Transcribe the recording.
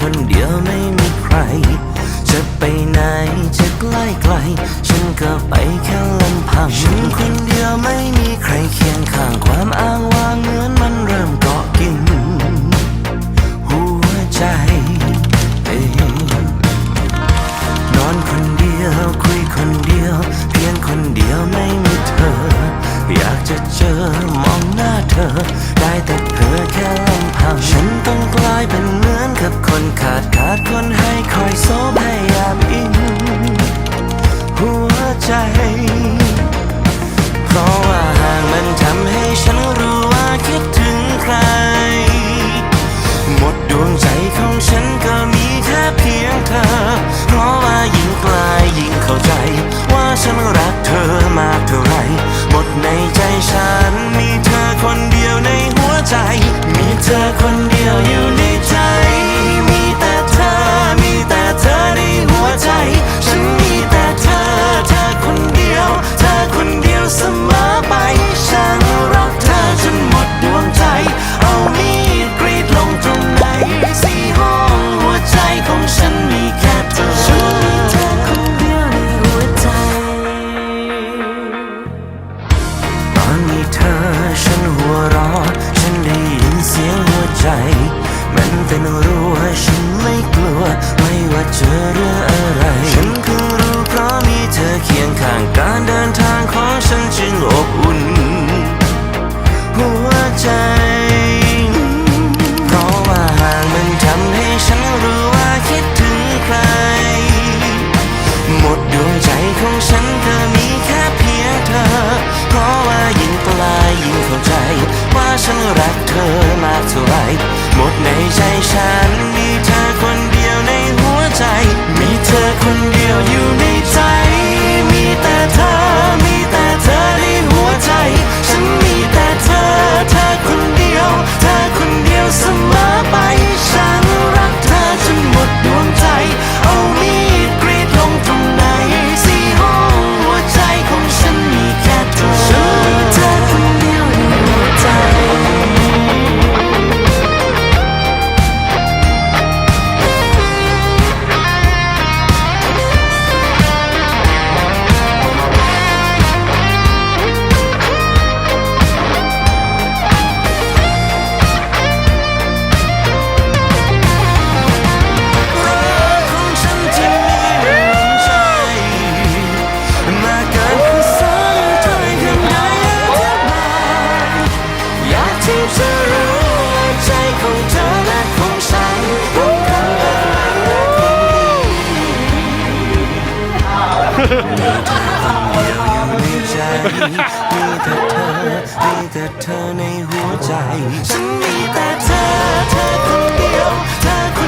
คนเดียวไม่มีใคร จะไปไหนจะใกล้ไกล ฉันก็ไปแค่ลำพังฉันคนเดียวไม่ เจอมองหน้าเธอ ได้แต่เพ้อแค่ลำพัง ฉันต้องกลายเป็นเหมือนกับคนขาดขาดคนให้คอยสอน แต่หนูรู้ว่าฉันไม่กลัว ไม่ว่าเจอเรื่อง ฉันรักเธอมากเท่าไรหมดในใจฉันมีเธอคนเดียว มีแต่เธอ มีแต่เธอในหัวใจ ฉันมีแต่เธอ เธอคนเดียว เธอ